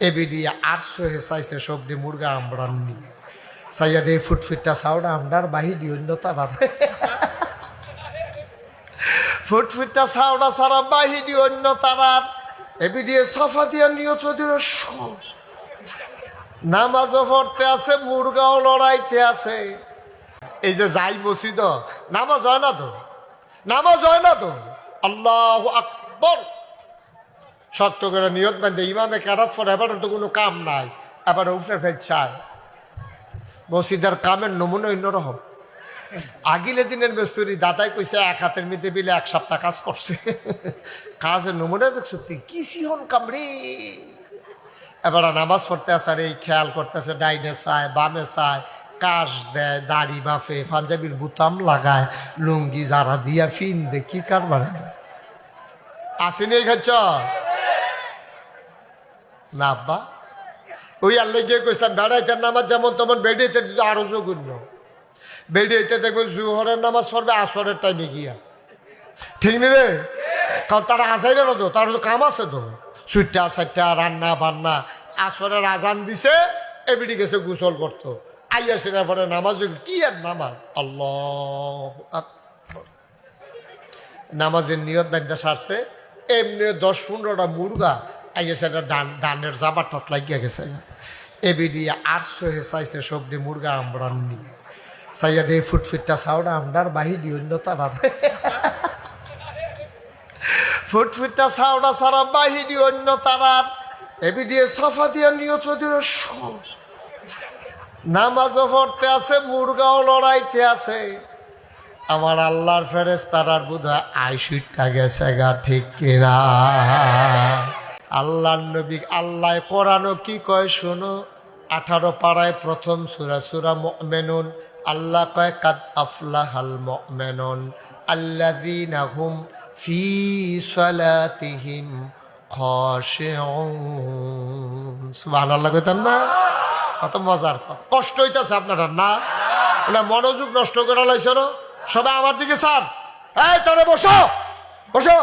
ABD আটশো হেসাইছে সবজি মুরগা আমরাননি সাইয়া দে ফুটফিটটা সাউডা আমরার বাহিদি অন্য তারার ফুটফিটটা সারা অন্য তারার সাফা দিয়া নিয়ত দিল পড়তে আছে, মুরগাও লড়াইতে আছে। এই যে যাই মসজিদ নামাজ হয় না তো? নামাজ হয় না তো? আল্লাহ আকবর। শক্ত করে নিয়ত বান্ধে ইমামে কেরাত পরে এবার তো কোনো কাম নাই। এবার উপরে ফেলছায় মসজিদের কামের নমুনা অন্যরকম। আগিলে দিনের মেস্তরি দাদাই কইছে, এক হাতের মধ্যে বিলে এক সপ্তাহ কাজ করছে। কাজের নমুনা দেখছ? তুই কি সিহন কামড়ে? এবার নামাজ পড়তে আসার এই খেয়াল করতেছে, ডাইনে চায়, বামে চায়, কাশ দেয়, দাড়ি বাফে, পাঞ্জাবির বুতাম লাগায়, লুঙ্গি জারা দিয়া ফিন দে কি কারবার? আসেনি খাচ্ছ? না, আব্বা। ওই আল্লাহ গিয়ে কইসাম বেড়াইতে নামাজ যেমন তেমন বেড়িয়েতে আরও জঘন্য বেড়িয়েতে দেখবেন জুহরের নামাজ পড়বে, আসরের টাইমে গিয়া। ঠিক নি রে? কারণ তারা আসাই না তো তার কাম আছে তো। সুইটা সাইটা, রান্না, বান্না, আসরের আজান দিছে এবিডি গেছে গোসল করতো। আইয়া সেটা পরে নামাজ কি আর নামাজ? আল্লাহ নামাজের নিয়ত বান্ধা সারছে, এমনি দশ পনেরোটা মুরগা আইয়া সেটা ডান ডানের জাবার টাত লাগিয়া গেছে। এবিডি আটশো হেসাইছে সবজি মুরগা আমরাননি সাইয়া দে ফুটফিটটা সাউডা আমরার বাহিদি অন্য তারার। ফুটফিটটা সাউডা সারা বাহিনী অন্য তারার। এবিডি সাফা দিয়া নিয়ত দিল সব। নামাজও পড়তে আছে, মুরগাও লড়াইতে আছে। আমার আল্লাহর ফেরেস তারার বোধ আইসুইটা গেছে গা, ঠিক কিনা? আল্লাহর নবী, আল্লাহ কোরআনও কি কয় শোনো? আঠারো পাড়ায় প্রথম সুরা সুরা মেনুন আল্লাহ কয়, কাদ আফলাহাল মেনন আল্লাযীনা হুম ফি সুবহানাল্লাহ কইতাম মজার মনোযোগ নষ্ট করে লাইছ সবাই আমার দিকে স্যার এই বসো বসো।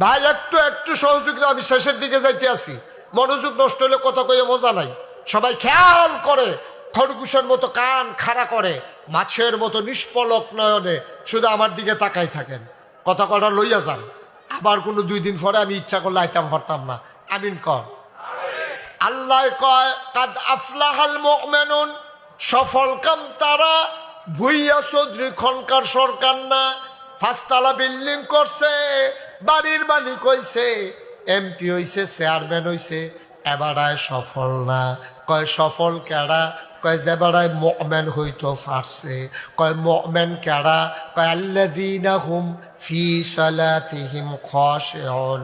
ভাই, একটু একটু সহযোগিতা আমি শেষের দিকে যাইতে আছি। মনোযোগ নষ্ট হলে কথা কইয়ে মজা নাই। সবাই খেয়াল করে, খরগোশের মতো কান খাড়া করে, মাছের মতো নিষ্পলক নয়নে শুধু আমার দিকে তাকাই থাকেন। কথা কটা লইয়া যান। আবার কোনো দুই দিন পরে আমি ইচ্ছা করলে আইতাম পারতাম না। আমিন কর। আল্লাহ কয়, কাদ আফলাহাল মুমিনুন, সফল কাম তারা, ভুইয়া চৌধুরী খনকার সরকার না, ফাঁসতলা বিল্ডিং করছে বাড়ির মালিক হইছে, এমপি হইছে, চেয়ারম্যান হইছে এবারায় সফল না। কয়, সফল কেডা? কয়, যে বেড়ায় মমেন হইতো ফারছে কয়, মমেন কেডা? কয় আল্লাদিনা হুম ফি সালাতিহিম খশেন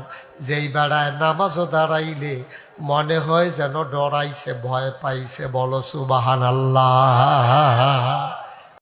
যেই বেড়ায় নামাজও দাঁড়াইলে মনে হয় যেন ডরাইছে, ভয় পাইছে, বলো সুবাহান আল্লাহ